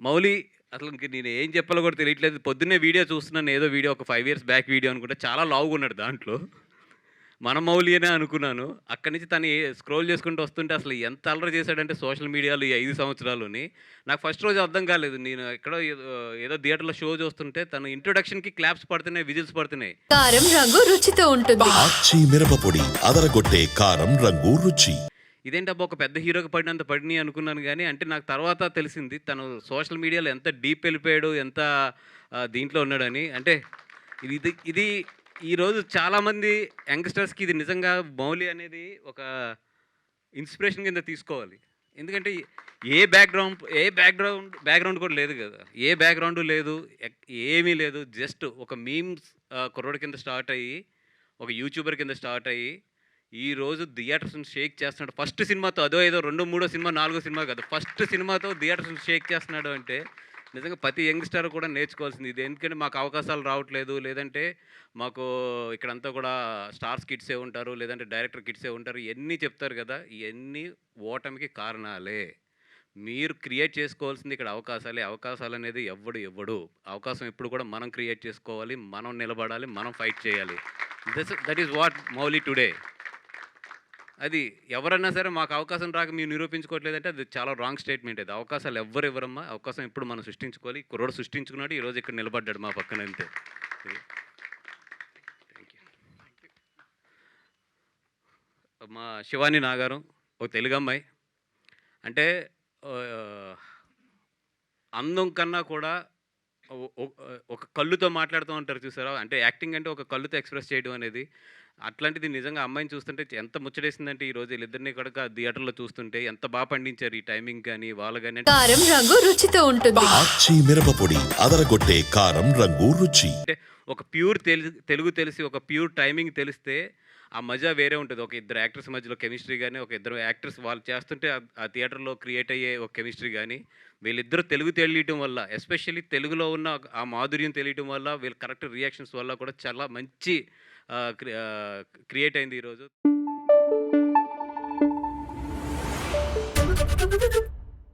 మౌలి అసలు ఇంక నేను ఏం చెప్పాలో కూడా తెలియట్లేదు. పొద్దున్నే వీడియో చూస్తున్నాను ఏదో వీడియో ఒక ఫైవ్ ఇయర్స్ బ్యాక్ వీడియో అనుకుంటే చాలా లావుగా ఉన్నాడు దాంట్లో. మన మౌలి అనే అనుకున్నాను. అక్కడి నుంచి తను స్క్రోల్ చేసుకుంటూ వస్తుంటే అసలు ఎంత అల్లరి చేశాడంటే సోషల్ మీడియాలో ఈ ఐదు సంవత్సరాలని నాకు ఫస్ట్ రోజు అర్థం కాలేదు. నేను ఎక్కడో ఏదో ఏదో థియేటర్లో షో చూస్తుంటే తను ఇంట్రొడక్షన్కి క్లాప్స్ పడుతున్నాయి విజిల్స్ పడుతున్నాయి. కారం రంగు రుచితో ఉంటుంది. ఆచి మిరపపొడి అదరగొట్టే కారం రంగు రుచి. ఇదేంటబ్బా ఒక పెద్ద హీరోకి పడినంత పడినాయి అనుకున్నాను కానీ అంటే నాకు తర్వాత తెలిసింది తను సోషల్ మీడియాలో ఎంత డీప్ వెళ్ళిపోయాడు ఎంత దీంట్లో ఉన్నాడని. అంటే ఇది ఇది ఇది ఈరోజు చాలామంది యంగ్స్టర్స్కి ఇది నిజంగా మౌలి అనేది ఒక ఇన్స్పిరేషన్ కింద తీసుకోవాలి. ఎందుకంటే ఏ బ్యాక్గ్రౌండ్ ఏ బ్యాక్గ్రౌండ్ బ్యాక్గ్రౌండ్ కూడా లేదు కదా. ఏ బ్యాక్గ్రౌండ్ లేదు ఏమీ లేదు. జస్ట్ ఒక మీమ్స్ కుర్రోడి కింద స్టార్ట్ అయ్యి ఒక యూట్యూబర్ కింద స్టార్ట్ అయ్యి ఈ రోజు థియేటర్స్ షేక్ చేస్తున్నాడు. ఫస్ట్ సినిమాతో అదో ఏదో రెండో మూడో సినిమా నాలుగో సినిమా కాదు. ఫస్ట్ సినిమాతో థియేటర్స్ షేక్ చేస్తున్నాడు అంటే నిజంగా ప్రతి యంగ్స్టర్ కూడా నేర్చుకోవాల్సింది ఇది. ఎందుకంటే మాకు అవకాశాలు రావట్లేదు. లేదంటే మాకు ఇక్కడంతా కూడా స్టార్స్ కిడ్సే ఉంటారు. లేదంటే డైరెక్టర్ కిడ్సే ఉంటారు. ఇవన్నీ చెప్తారు కదా. ఇవన్నీ ఓటమికి కారణాలే. మీరు క్రియేట్ చేసుకోవాల్సింది ఇక్కడ అవకాశాలే. అవకాశాలు అనేది ఎవ్వడు ఎవ్వడు అవకాశం ఎప్పుడు కూడా మనం క్రియేట్ చేసుకోవాలి. మనం నిలబడాలి. మనం ఫైట్ చేయాలి. This that is what Mouli today అది ఎవరన్నా సరే మాకు అవకాశం రాక మీరు నిరూపించుకోవట్లేదంటే అది చాలా రాంగ్ స్టేట్మెంట్ అది అవకాశాలు ఎవ్వరు ఇవ్వరమ్మా. అవకాశం ఎప్పుడు మనం సృష్టించుకోవాలి. కుర్రోడు సృష్టించుకున్నాడు ఈరోజు ఇక్కడ నిలబడ్డాడు మా పక్కన అంతే. మా శివాని నాగారం ఒక తెలుగు అమ్మాయి. అంటే అందం కన్నా కూడా ఒక కళ్ళుతో మాట్లాడుతూ ఉంటారు చూసారా? అంటే యాక్టింగ్ అంటే ఒక కళ్ళుతో ఎక్స్ప్రెస్ చేయడం అనేది. అట్లాంటిది నిజంగా అమ్మాయిని చూస్తుంటే ఎంత ముచ్చటేసిందంటే ఈ రోజు వీళ్ళిద్దరిని కూడా థియేటర్లో చూస్తుంటే ఎంత బాగా పండించారు ఈ టైమింగ్ కానీ వాళ్ళు కానీ అంటే కారం రంగు రుచితో ఉంటుంది. ఆచి మిరపపొడి అదరగొట్టే కారం రంగు రుచి. ఒక ప్యూర్ తెలి తెలుగు తెలిసి ఒక ప్యూర్ టైమింగ్ తెలిస్తే ఆ మజా వేరే ఉంటుంది. ఒక ఇద్దరు యాక్టర్స్ మధ్యలో కెమిస్ట్రీ కానీ ఒక ఇద్దరు యాక్టర్స్ వాళ్ళు చేస్తుంటే ఆ- థియేటర్లో క్రియేట్ అయ్యే ఒక కెమిస్ట్రీ కానీ వీళ్ళిద్దరూ తెలుగు తెలియటం వల్ల ఎస్పెషల్లీ తెలుగులో ఉన్న ఆ మాధుర్యం తెలియటం వల్ల వీళ్ళ కరెక్ట్ రియాక్షన్స్ వల్ల కూడా చాలా మంచి క్రియేట్ అయింది ఈరోజు.